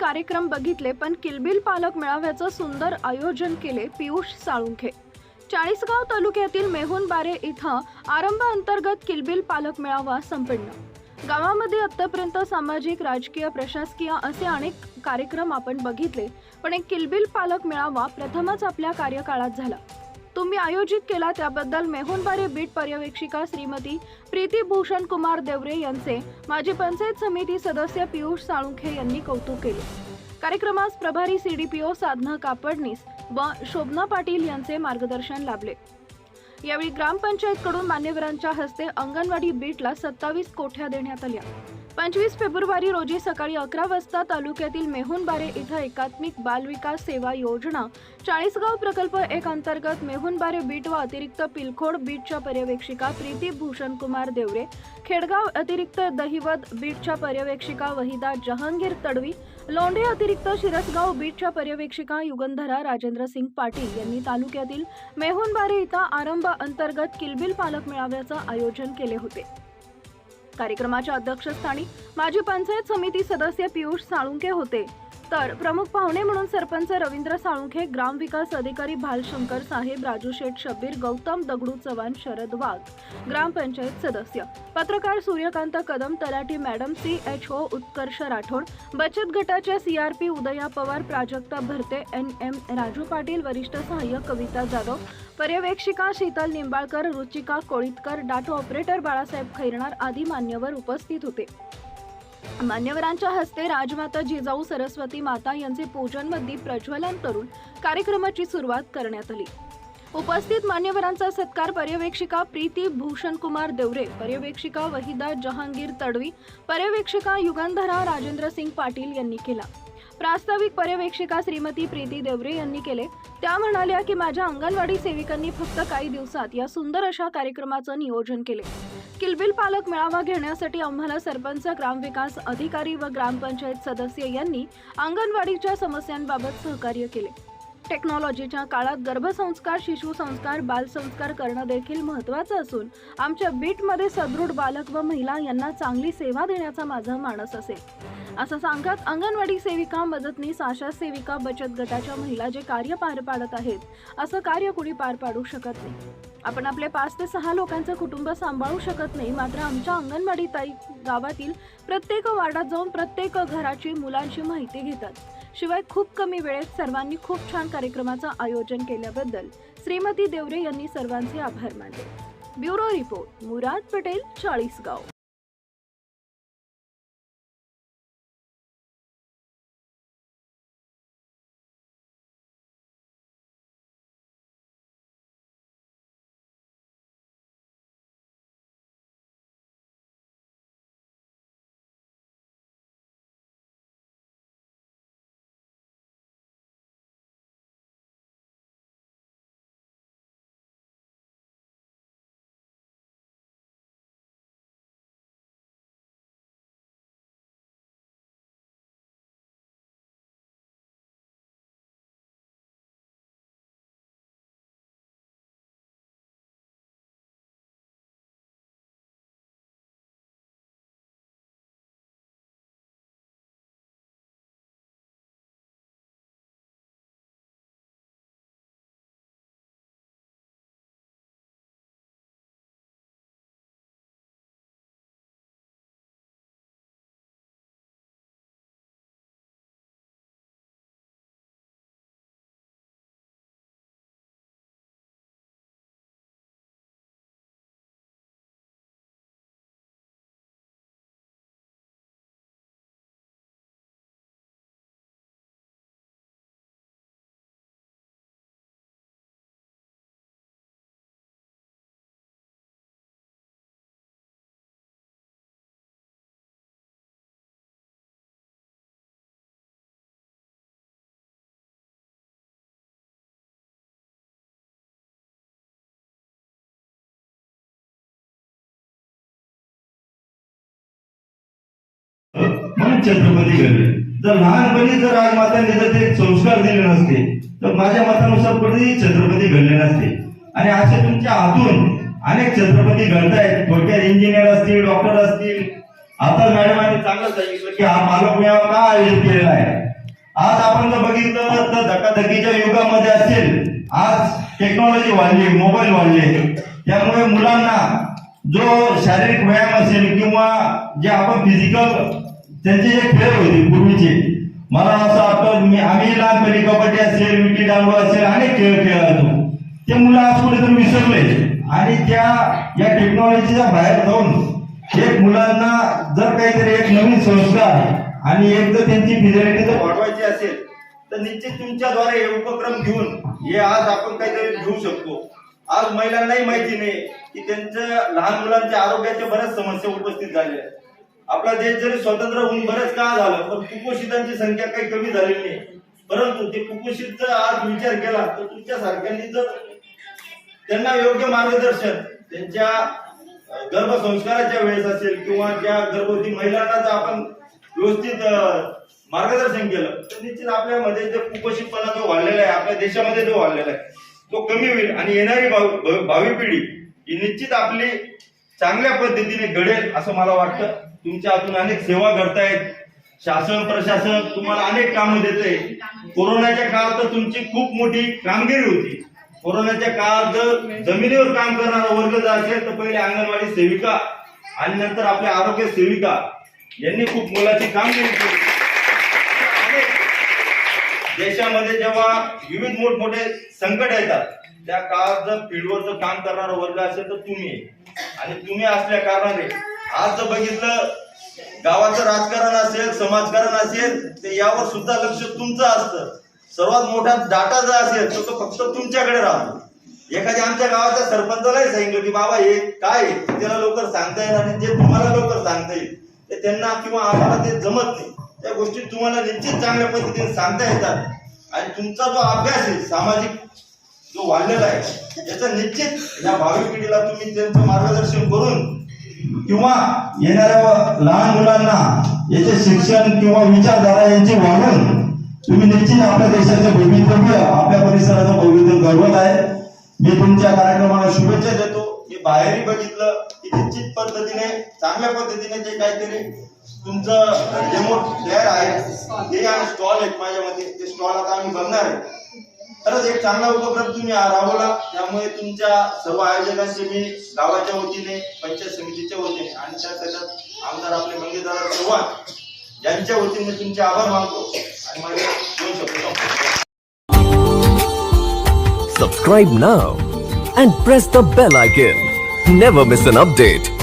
कार्यक्रम बघितले पण किलबिल पालक मेळाव्याचं सुंदर आयोजन केले पियुष साळुंखे. चाळीसगाव तालुक्यातील मेहुणबारे इथं आरंभ अंतर्गत किलबिल पालक मेळावा संपन्न. गावामध्ये आत्तापर्यंत सामाजिक राजकीय प्रशासकीय असे अनेक कार्यक्रम आपण बघितले पण एक किलबिल पालक मेळावा प्रथमच आपल्या कार्यकाळात झाला. तुम्ही आयोजित केला त्याबद्दल मेहुनबारी बीट पर्यवेक्षिका श्रीमती प्रीती भूषण कुमार देवरे यांचे माजी पंचायत समिती सदस्य पियुष साळुंखे यांनी कौतुक केले. कार्यक्रमास प्रभारी सीडीपीओ साधना कापडनीस व शोभना पाटील यांचे मार्गदर्शन लाभले. यावेळी ग्रामपंचायतकडून मान्यवरांच्या हस्ते अंगणवाडी बीटला सत्तावीस कोठ्या देण्यात आल्या. पंचवीस फेब्रुवारी रोजी सकाळी अकरा वाजता तालुक्यातील मेहुणबारे इथं एकात्मिक बालविकास सेवा योजना चाळीसगाव प्रकल्प एक अंतर्गत मेहुणबारे बीट व अतिरिक्त पिलखोड बीटच्या पर्यवेक्षिका प्रीती भूषण कुमार देवरे खेडगाव अतिरिक्त दहिवत बीटच्या पर्यवेक्षिका वहिदा जहांगीर तडवी लोंढे अतिरिक्त शिरसगाव बीटच्या पर्यवेक्षिका युगंधरा राजेंद्र सिंग पाटील यांनी तालुक्यातील मेहुणबारे इथं आरंभ अंतर्गत किलबिल पालक मेळाव्याचं आयोजन केले होते. कार्यक्रमाच्या अध्यक्षस्थानी माजी पंचायत समिती सदस्य पियुष साळुंके होते. तर प्रमुख पाहुणे म्हणून सरपंच रवींद्र साळुंखे ग्रामविकास अधिकारी भालशंकर साहेब राजू शेठ शब्बीर गौतम दगडू चव्हाण शरद वाघ ग्रामपंचायत सदस्य. पत्रकार सूर्यकांत कदम तलाठी madam C H O Utkarsh Rathod बचत गटाच्या सीआरपी उदया पवार प्राजक्ता भरते एन एम राजू पाटील वरिष्ठ सहाय्यक कविता जाधव पर्यवेक्षिका शीतल निंबाळकर रुचिका कोळीतकर डाटो ऑपरेटर बाळासाहेब खैरनार आदी मान्यवर उपस्थित होते. मान्यवरांच्या हस्ते राजमाता जिजाऊ सरस्वती माता यांचे पूजन व दीप प्रज्वलन करून कार्यक्रमाची सुरुवात करण्यात आली. उपस्थित मान्यवरांचा सत्कार पर्यवेक्षिका प्रीती भूषण कुमार देवरे पर्यवेक्षिका वहिदा जहांगीर तडवी पर्यवेक्षिका युगंधरा राजेंद्र सिंग पाटील यांनी केला. प्रास्ताविक पर्यवेक्षिका श्रीमती प्रीती देवरे यांनी केले. त्या म्हणाल्या की माझ्या अंगणवाडी सेविकांनी फक्त काही दिवसात या सुंदर अशा कार्यक्रमाचं नियोजन केले. किलबिल पालक मेळावा घेण्यासाठी आम्हाला सरपंच ग्रामविकास अधिकारी व ग्रामपंचायत सदस्य यांनी अंगणवाडीच्या समस्यांबाबत सहकार्य केले. टेक्नॉलॉजीच्या काळात गर्भसंस्कार शिशुसंस्कार बालसंस्कार करणं देखील महत्त्वाचं असून आमच्या बीटमध्ये सदृढ बालक व महिला यांना चांगली सेवा देण्याचा माझा मानस असेल. असं सांगत अंगणवाडी सेविका मदतनीस आशा सेविका बचत गटाच्या महिला जे कार्य पार पाडत आहेत असं कार्य कुणी पार पाडू शकत नाही. आपण आपले पाच ते सहा लोकांचं कुटुंब सांभाळू शकत नाही मात्र आमच्या अंगणवाडी ताई गावातील प्रत्येक वार्डात जाऊन प्रत्येक घराची मुलांची माहिती घेतात. शिवाय खूप कमी वेळेत सर्वांनी खूप छान कार्यक्रमाचं आयोजन केल्याबद्दल श्रीमती देवरे यांनी सर्वांचे आभार मानले. Bureau report Murad Patel Chalisgaon. म्हणून छत्रपती घडले जर लहानपणी जर राजमातांनी जर ते संस्कार दिले नसते तर माझ्या मतानुसार कधीही छत्रपती घडले नसते. आणि असे तुमच्या हातून अनेक छत्रपती घडतायत. थोडक्यात इंजिनियर असतील डॉक्टर असतील. आता मॅडमांनी चांगलं सांगितलं की हा पालक मेळावा का आयोजित केलेला आहे? आज आपण जर बघितलं तर धकाधकीच्या युगामध्ये असेल. आज टेक्नॉलॉजी वाढली मोबाईल वाढले. त्यामुळे मुलांना जो शारीरिक व्यायाम असेल किंवा जे आपण फिजिकल त्यांचे जे खेळ होते पूर्वीचे मला असं वाटतं मी आम्ही लहानपणी कबड्डी असेल विटी डांगू असेल अनेक खेळ खेळायचो ते मुलं आज कुठेतरी विसरले. आणि त्या या टेक्नॉलॉजीच्या बाहेर जाऊन एक मुलांना जर काहीतरी एक नवीन संस्कार आणि एक जर त्यांची फिजिलिटी जर वाढवायची असेल तर निश्चित तुमच्याद्वारे हे उपक्रम घेऊन हे आज आपण काहीतरी घेऊ शकतो. आज महिलांनाही माहिती नाही की त्यांच्या लहान मुलांच्या आरोग्याच्या बऱ्याच समस्या उपस्थित झालेल्या आहेत. आपला देश जरी स्वतंत्र होऊन बरेच काळ झालं पण कुपोषितांची संख्या काही कमी झालेली नाही. परंतु ते कुपोषित आज विचार केला तर तुमच्या सारख्यांनी जर त्यांना योग्य मार्गदर्शन त्यांच्या गर्भसंस्काराच्या वेळेस असेल किंवा ज्या गर्भवती महिलांना जर आपण व्यवस्थित मार्गदर्शन केलं तर निश्चित आपल्यामध्ये जो कुपोषितपणा जो वाढलेला आहे आपल्या देशामध्ये जो वाढलेला आहे तो कमी होईल आणि येणारी भावी भावी पिढी ही निश्चित आपली चांगल्या पद्धतीने घडेल असं मला वाटतं. तुमच्या हातून अनेक सेवा घडतायत. शासन प्रशासन तुम्हाला अनेक कामं देते कोरोनाच्या काळात तर तुमची खूप मोठी कामगिरी होती. कोरोनाच्या काळात जर जमिनीवर काम करणारा वर्ग जर असेल तर पहिले अंगणवाडी सेविका आणि नंतर आपल्या आरोग्य सेविका यांनी खूप मोलाची कामगिरी केली. देशामध्ये जेव्हा विविध मोठमोठे संकट येतात त्या काळात जर फील्डवर जर काम करणारा वर्ग असेल तर तुम्ही. आणि तुम्ही असल्या कारणाने आज जर बघितलं गावाचं राजकारण असेल समाजकारण असेल ते यावर सुद्धा लक्ष तुमचं असतं. सर्वात मोठा डाटा जर असेल तर तो फक्त तुमच्याकडे राहतो. एखाद्या आमच्या गावाच्या सरपंचालाही सांगितलं की बाबा हे काय आहे? त्याला लवकर सांगता येईल आणि जे तुम्हाला लवकर सांगता येईल ते त्यांना किंवा आम्हाला ते जमत नाही. त्या गोष्टी तुम्हाला निश्चित चांगल्या पद्धतीने सांगता येतात. आणि तुमचा जो अभ्यास आहे सामाजिक जो वाढलेला आहे याचा निश्चित या भावी पिढीला तुम्ही त्यांचं मार्गदर्शन करून किंवा येणाऱ्या लहान मुलांना याचे शिक्षण किंवा विचारधारा यांची वाढवून तुम्ही निश्चित आपल्या देशाचं भवितव्य आपल्या परिसराचं भवितव्य घडवत आहे. मी तुमच्या कार्यक्रमाला शुभेच्छा देतो. मी बाहेरही बघितलं की निश्चित पद्धतीने चांगल्या पद्धतीने जे काहीतरी तुमचं डेमो तयार आहे हे स्टॉल आहेत माझ्यामध्ये. ते स्टॉल आता आम्ही बघणार आहे. खरंच एक चांगला उपक्रम तुम्ही राबवला त्यामुळे तुमच्या सर्व आयोजकांचे मी गावाच्या वतीने पंचायत समितीच्या वतीने आणि त्या त्याच्यात आमदार आपले मंगेदार चव्हाण यांच्या वतीने तुमचे आभार मानतो आणि माझे दोन शब्द संपवतो. Subscribe now and press the bell icon. Never miss an update.